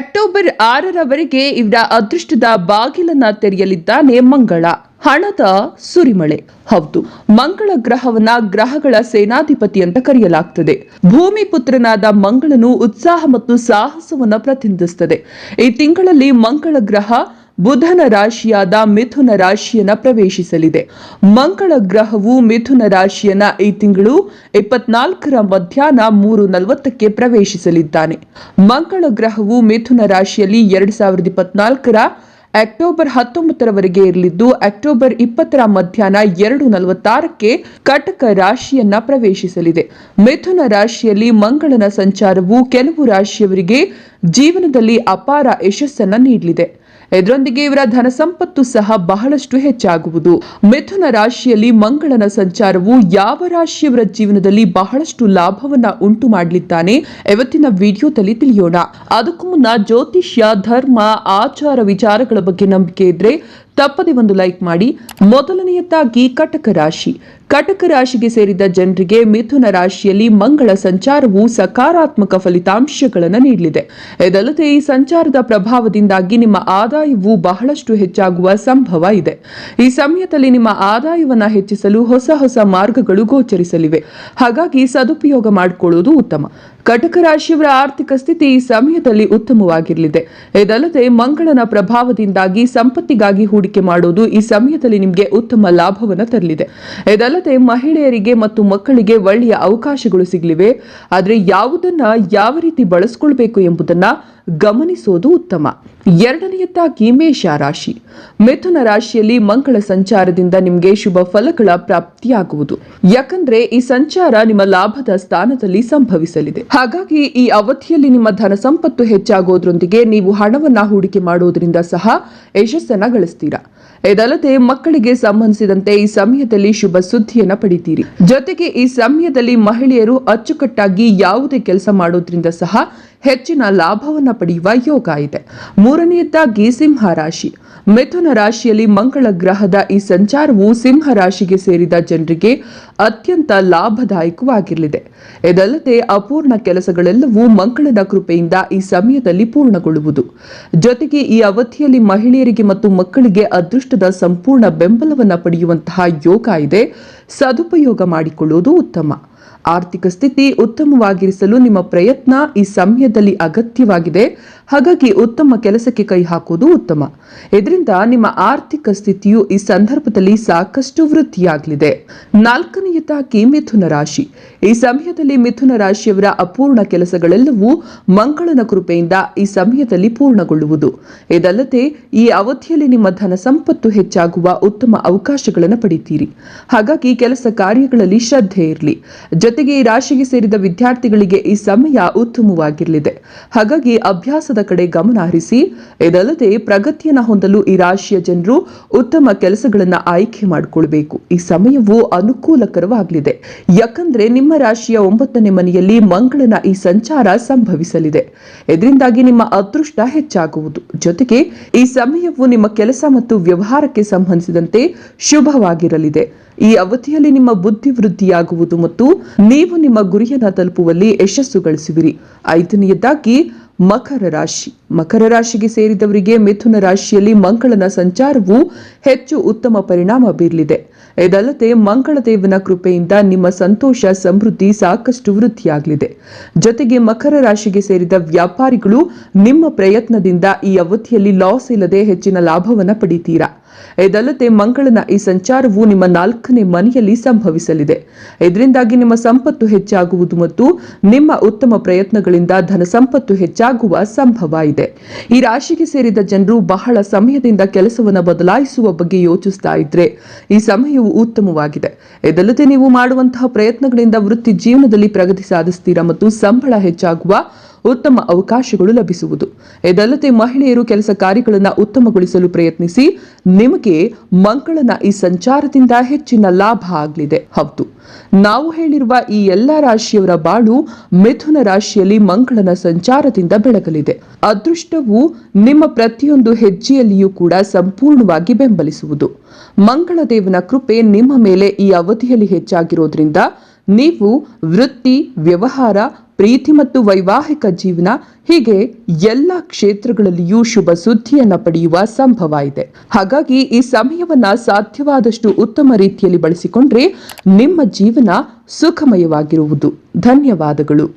October ಆರರವರೆಗೆ ಇವರ ಅದೃಷ್ಟದ ಬಾಗಿಲನ್ನ ತೆರೆಯಲಿದ್ದಾನೆ ಮಂಗಳ, ಹಣದ ಸುರಿಮಳೆ. ಹೌದು, ಮಂಗಳ ಗ್ರಹವನ್ನ ಗ್ರಹಗಳ ಸೇನಾಧಿಪತಿ ಅಂತ ಕರೆಯಲಾಗ್ತದೆ. ಭೂಮಿ ಪುತ್ರನಾದ ಮಂಗಳನು ಉತ್ಸಾಹ ಮತ್ತು ಸಾಹಸವನ್ನ ಪ್ರತಿನಿಧಿಸುತ್ತದೆ ಈ ತಿಂಗಳಲ್ಲಿ ಮಂಗಳ ಗ್ರಹ ಬುಧನ ರಾಶಿಯಾದ ಮಿಥುನ ರಾಶಿಯನ್ನ ಪ್ರವೇಶಿಸಲಿದೆ. ಮಂಗಳ ಗ್ರಹವು ಮಿಥುನ ರಾಶಿಯನ್ನ ಈ ತಿಂಗಳು ಇಪ್ಪತ್ನಾಲ್ಕರ ಮಧ್ಯಾಹ್ನ ಮೂರು ನಲವತ್ತಕ್ಕೆ ಪ್ರವೇಶಿಸಲಿದ್ದಾನೆ. ಮಂಗಳ ಗ್ರಹವು ಮಿಥುನ ರಾಶಿಯಲ್ಲಿ ಎರಡ್ ಸಾವಿರದ ಇಪ್ಪತ್ನಾಲ್ಕರ ಅಕ್ಟೋಬರ್ ಹತ್ತೊಂಬತ್ತರವರೆಗೆ ಇರಲಿದ್ದು, ಅಕ್ಟೋಬರ್ ಇಪ್ಪತ್ತರ ಮಧ್ಯಾಹ್ನ ಎರಡು ನಲವತ್ತಾರಕ್ಕೆ ಕಟಕ ರಾಶಿಯನ್ನ ಪ್ರವೇಶಿಸಲಿದೆ. ಮಿಥುನ ರಾಶಿಯಲ್ಲಿ ಮಂಗಳನ ಸಂಚಾರವು ಕೆಲವು ರಾಶಿಯವರಿಗೆ ಜೀವನದಲ್ಲಿ ಅಪಾರ ಯಶಸ್ಸನ್ನ ನೀಡಲಿದೆ. ಇದರೊಂದಿಗೆ ಇವರ ಧನ ಸಂಪತ್ತು ಸಹ ಬಹಳಷ್ಟು ಹೆಚ್ಚಾಗುವುದು. ಮಿಥುನ ರಾಶಿಯಲ್ಲಿ ಮಂಗಳನ ಸಂಚಾರವು ಯಾವ ರಾಶಿಯವರ ಜೀವನದಲ್ಲಿ ಬಹಳಷ್ಟು ಲಾಭವನ್ನ ಉಂಟು ಮಾಡಲಿದ್ದಾನೆ ಇವತ್ತಿನ ವಿಡಿಯೋದಲ್ಲಿ ತಿಳಿಯೋಣ. ಅದಕ್ಕೂ ಮುನ್ನ ಜ್ಯೋತಿಷ್ಯ, ಧರ್ಮ, ಆಚಾರ ವಿಚಾರಗಳ ಬಗ್ಗೆ ನಂಬಿಕೆ ಇದ್ರೆ ತಪ್ಪದೆ ಒಂದು ಲೈಕ್ ಮಾಡಿ. ಮೊದಲನೆಯದಾಗಿ ಕಟಕ ರಾಶಿ. ಕಟಕ ರಾಶಿಗೆ ಸೇರಿದ ಜನರಿಗೆ ಮಿಥುನ ರಾಶಿಯಲ್ಲಿ ಮಂಗಳ ಸಂಚಾರವು ಸಕಾರಾತ್ಮಕ ಫಲಿತಾಂಶಗಳನ್ನು ನೀಡಲಿದೆ. ಇದಲ್ಲದೆ ಈ ಸಂಚಾರದ ಪ್ರಭಾವದಿಂದಾಗಿ ನಿಮ್ಮ ಆದಾಯವು ಬಹಳಷ್ಟು ಹೆಚ್ಚಾಗುವ ಸಂಭವ ಇದೆ. ಈ ಸಮಯದಲ್ಲಿ ನಿಮ್ಮ ಆದಾಯವನ್ನು ಹೆಚ್ಚಿಸಲು ಹೊಸ ಹೊಸ ಮಾರ್ಗಗಳು ಗೋಚರಿಸಲಿವೆ. ಹಾಗಾಗಿ ಸದುಪಯೋಗ ಮಾಡಿಕೊಳ್ಳುವುದು ಉತ್ತಮ. ಕಟಕ ರಾಶಿಯವರ ಆರ್ಥಿಕ ಸ್ಥಿತಿ ಈ ಸಮಯದಲ್ಲಿ ಉತ್ತಮವಾಗಿರಲಿದೆ. ಇದಲ್ಲದೆ ಮಂಗಳನ ಪ್ರಭಾವದಿಂದಾಗಿ ಸಂಪತ್ತಿಗಾಗಿ ಹೂಡಿಕೆ ಮಾಡುವುದು ಈ ಸಮಯದಲ್ಲಿ ನಿಮಗೆ ಉತ್ತಮ ಲಾಭವನ್ನು ತರಲಿದೆ. ಇದಲ್ಲದೆ ಮಹಿಳೆಯರಿಗೆ ಮತ್ತು ಮಕ್ಕಳಿಗೆ ಒಳ್ಳೆಯ ಅವಕಾಶಗಳು ಸಿಗಲಿವೆ. ಆದರೆ ಯಾವುದನ್ನ ಯಾವ ರೀತಿ ಬಳಸ್ಕೊಳ್ಬೇಕು ಎಂಬುದನ್ನ ಗಮನಿಸೋದು ಉತ್ತಮ. ಎರಡನೆಯದಾಗಿ ಮೇಷ ರಾಶಿ. ಮಿಥುನ ರಾಶಿಯಲ್ಲಿ ಮಂಗಳ ಸಂಚಾರದಿಂದ ನಿಮಗೆ ಶುಭ ಫಲಗಳ ಪ್ರಾಪ್ತಿಯಾಗುವುದು. ಯಾಕಂದ್ರೆ ಈ ಸಂಚಾರ ನಿಮ್ಮ ಲಾಭದ ಸ್ಥಾನದಲ್ಲಿ ಸಂಭವಿಸಲಿದೆ. ಹಾಗಾಗಿ ಈ ಅವಧಿಯಲ್ಲಿ ನಿಮ್ಮ ಧನ ಸಂಪತ್ತು ಹೆಚ್ಚಾಗೋದ್ರೊಂದಿಗೆ ನೀವು ಹಣವನ್ನ ಹೂಡಿಕೆ ಮಾಡೋದ್ರಿಂದ ಸಹ ಯಶಸ್ಸನ್ನ ಗಳಿಸ್ತೀರಾ. ಇದಲ್ಲದೆ ಮಕ್ಕಳಿಗೆ ಸಂಬಂಧಿಸಿದಂತೆ ಈ ಸಮಯದಲ್ಲಿ ಶುಭ ಸುದ್ದಿಯನ್ನ ಪಡಿತೀರಿ. ಜೊತೆಗೆ ಈ ಸಮಯದಲ್ಲಿ ಮಹಿಳೆಯರು ಅಚ್ಚುಕಟ್ಟಾಗಿ ಯಾವುದೇ ಕೆಲಸ ಮಾಡೋದ್ರಿಂದ ಸಹ ಹೆಚ್ಚಿನ ಲಾಭವನ್ನು ಪಡೆಯುವ ಯೋಗ ಇದೆ. ಮೂರನೆಯದ್ದಾಗಿ ಸಿಂಹ ರಾಶಿ. ಮಿಥುನ ರಾಶಿಯಲ್ಲಿ ಮಂಗಳ ಗ್ರಹದ ಈ ಸಂಚಾರವು ಸಿಂಹ ರಾಶಿಗೆ ಸೇರಿದ ಜನರಿಗೆ ಅತ್ಯಂತ ಲಾಭದಾಯಕವಾಗಿರಲಿದೆ. ಇದಲ್ಲದೆ ಅಪೂರ್ಣ ಕೆಲಸಗಳೆಲ್ಲವೂ ಮಂಗಳನ ಕೃಪೆಯಿಂದ ಈ ಸಮಯದಲ್ಲಿ ಪೂರ್ಣಗೊಳ್ಳುವುದು. ಜೊತೆಗೆ ಈ ಅವಧಿಯಲ್ಲಿ ಮಹಿಳೆಯರಿಗೆ ಮತ್ತು ಮಕ್ಕಳಿಗೆ ಅದೃಷ್ಟದ ಸಂಪೂರ್ಣ ಬೆಂಬಲವನ್ನು ಪಡೆಯುವಂತಹ ಯೋಗ ಇದೆ. ಸದುಪಯೋಗ ಮಾಡಿಕೊಳ್ಳುವುದು ಉತ್ತಮ. ಆರ್ಥಿಕ ಸ್ಥಿತಿ ಉತ್ತಮವಾಗಿರಿಸಲು ನಿಮ್ಮ ಪ್ರಯತ್ನ ಈ ಸಮಯದಲ್ಲಿ ಅಗತ್ಯವಾಗಿದೆ. ಹಾಗಾಗಿ ಉತ್ತಮ ಕೆಲಸಕ್ಕೆ ಕೈ ಹಾಕುವುದು ಉತ್ತಮ. ಇದರಿಂದ ನಿಮ್ಮ ಆರ್ಥಿಕ ಸ್ಥಿತಿಯು ಈ ಸಂದರ್ಭದಲ್ಲಿ ಸಾಕಷ್ಟು ವೃದ್ಧಿಯಾಗಲಿದೆ. ನಾಲ್ಕನೆಯದಾಗಿ ಮಿಥುನ ರಾಶಿ. ಈ ಸಮಯದಲ್ಲಿ ಮಿಥುನ ರಾಶಿಯವರ ಅಪೂರ್ಣ ಕೆಲಸಗಳೆಲ್ಲವೂ ಮಂಗಳನ ಕೃಪೆಯಿಂದ ಈ ಸಮಯದಲ್ಲಿ ಪೂರ್ಣಗೊಳ್ಳುವುದು. ಇದಲ್ಲದೆ ಈ ಅವಧಿಯಲ್ಲಿ ನಿಮ್ಮ ಧನ ಸಂಪತ್ತು ಹೆಚ್ಚಾಗುವ ಉತ್ತಮ ಅವಕಾಶಗಳನ್ನು ಪಡಿತೀರಿ. ಹಾಗಾಗಿ ಕೆಲಸ ಕಾರ್ಯಗಳಲ್ಲಿ ಶ್ರದ್ಧೆ ಇರಲಿ. ಜೊತೆಗೆ ಈ ರಾಶಿಗೆ ಸೇರಿದ ವಿದ್ಯಾರ್ಥಿಗಳಿಗೆ ಈ ಸಮಯ ಉತ್ತಮವಾಗಿರಲಿದೆ. ಹಾಗಾಗಿ ಅಭ್ಯಾಸದ ಕಡೆ ಗಮನ ಹರಿಸಿ. ಇದಲ್ಲದೆ ಪ್ರಗತಿಯನ್ನು ಹೊಂದಲು ಈ ರಾಶಿಯ ಜನರು ಉತ್ತಮ ಕೆಲಸಗಳನ್ನು ಆಯ್ಕೆ ಮಾಡಿಕೊಳ್ಬೇಕು. ಈ ಸಮಯವು ಅನುಕೂಲಕರವಾಗಲಿದೆ. ಯಾಕಂದ್ರೆ ನಿಮ್ಮ ರಾಶಿಯ ಒಂಬತ್ತನೇ ಮನೆಯಲ್ಲಿ ಮಂಗಳನ ಈ ಸಂಚಾರ ಸಂಭವಿಸಲಿದೆ. ಇದರಿಂದಾಗಿ ನಿಮ್ಮ ಅದೃಷ್ಟ ಹೆಚ್ಚಾಗುವುದು. ಜೊತೆಗೆ ಈ ಸಮಯವು ನಿಮ್ಮ ಕೆಲಸ ಮತ್ತು ವ್ಯವಹಾರಕ್ಕೆ ಸಂಬಂಧಿಸಿದಂತೆ ಶುಭವಾಗಿರಲಿದೆ. ಈ ಅವಧಿಯಲ್ಲಿ ನಿಮ್ಮ ಬುದ್ಧಿ ವೃದ್ಧಿಯಾಗುವುದು ಮತ್ತು ನೀವು ನಿಮ್ಮ ಗುರಿಯನ್ನು ತಲುಪುವಲ್ಲಿ ಯಶಸ್ಸು ಗಳಿಸುವಿರಿ. ಐದನೆಯದಾಗಿ ಮಕರ ರಾಶಿ. ಮಕರ ರಾಶಿಗೆ ಸೇರಿದವರಿಗೆ ಮಿಥುನ ರಾಶಿಯಲ್ಲಿ ಮಂಗಳನ ಸಂಚಾರವು ಹೆಚ್ಚು ಉತ್ತಮ ಪರಿಣಾಮ ಬೀರಲಿದೆ. ಇದಲ್ಲದೆ ಮಂಗಳ ದೇವನ ಕೃಪೆಯಿಂದ ನಿಮ್ಮ ಸಂತೋಷ, ಸಮೃದ್ಧಿ ಸಾಕಷ್ಟು ವೃದ್ಧಿಯಾಗಲಿದೆ. ಜೊತೆಗೆ ಮಕರ ರಾಶಿಗೆ ಸೇರಿದ ವ್ಯಾಪಾರಿಗಳು ನಿಮ್ಮ ಪ್ರಯತ್ನದಿಂದ ಈ ಅವಧಿಯಲ್ಲಿ ಲಾಸ್ ಇಲ್ಲದೆ ಹೆಚ್ಚಿನ ಲಾಭವನ್ನು ಪಡೀತೀರಾ? ಇದಲ್ಲದೆ ಮಂಗಳನ ಈ ಸಂಚಾರವು ನಿಮ್ಮ ನಾಲ್ಕನೇ ಮನೆಯಲ್ಲಿ ಸಂಭವಿಸಲಿದೆ. ಇದರಿಂದಾಗಿ ನಿಮ್ಮ ಸಂಪತ್ತು ಹೆಚ್ಚಾಗುವುದು ಮತ್ತು ನಿಮ್ಮ ಉತ್ತಮ ಪ್ರಯತ್ನಗಳಿಂದ ಧನ ಸಂಪತ್ತು ಹೆಚ್ಚಾಗುವ ಸಂಭವ ಇದೆ. ಈ ರಾಶಿಗೆ ಸೇರಿದ ಜನರು ಬಹಳ ಸಮಯದಿಂದ ಕೆಲಸವನ್ನು ಬದಲಾಯಿಸುವ ಬಗ್ಗೆ ಯೋಚಿಸ್ತಾ ಇದ್ರೆ ಈ ಸಮಯವು ಉತ್ತಮವಾಗಿದೆ. ಇದಲ್ಲದೆ ನೀವು ಮಾಡುವಂತಹ ಪ್ರಯತ್ನಗಳಿಂದ ವೃತ್ತಿ ಜೀವನದಲ್ಲಿ ಪ್ರಗತಿ ಸಾಧಿಸ್ತೀರಾ ಮತ್ತು ಸಂಬಳ ಹೆಚ್ಚಾಗುವ ಉತ್ತಮ ಅವಕಾಶಗಳು ಲಭಿಸುವುದು. ಇದಲ್ಲದೆ ಮಹಿಳೆಯರು ಕೆಲಸ ಕಾರ್ಯಗಳನ್ನು ಉತ್ತಮಗೊಳಿಸಲು ಪ್ರಯತ್ನಿಸಿ ನಿಮಗೆ ಮಂಗಳನ ಈ ಸಂಚಾರದಿಂದ ಹೆಚ್ಚಿನ ಲಾಭ ಆಗಲಿದೆ. ಹೌದು. ನಾವು ಹೇಳಿರುವ ಈ ಎಲ್ಲ ರಾಶಿಯವರ ಬಾಳು ಮಿಥುನ ರಾಶಿಯಲ್ಲಿ ಮಂಗಳನ ಸಂಚಾರದಿಂದ ಬೆಳಗಲಿದೆ. ಅದೃಷ್ಟವು ನಿಮ್ಮ ಪ್ರತಿಯೊಂದು ಹೆಜ್ಜೆಯಲ್ಲಿಯೂ ಕೂಡ ಸಂಪೂರ್ಣವಾಗಿ ಬೆಂಬಲಿಸುವುದು. ಮಂಗಳದೇವನ ಕೃಪೆ ನಿಮ್ಮ ಮೇಲೆ ಈ ಅವಧಿಯಲ್ಲಿ ಹೆಚ್ಚಾಗಿರೋದ್ರಿಂದ ನೀವು ವೃತ್ತಿ, ವ್ಯವಹಾರ, ಪ್ರೀತಿ ಮತ್ತು ವೈವಾಹಿಕ ಜೀವನ, ಹೀಗೆ ಎಲ್ಲ ಕ್ಷೇತ್ರಗಳಲ್ಲಿಯೂ ಶುಭ ಸುದ್ದಿಯನ್ನು ಪಡೆಯುವ ಸಂಭವ ಇದೆ. ಹಾಗಾಗಿ ಈ ಸಮಯವನ್ನ ಸಾಧ್ಯವಾದಷ್ಟು ಉತ್ತಮ ರೀತಿಯಲ್ಲಿ ಬಳಸಿಕೊಂಡ್ರೆ ನಿಮ್ಮ ಜೀವನ ಸುಖಮಯವಾಗಿರುವುದು. ಧನ್ಯವಾದಗಳು.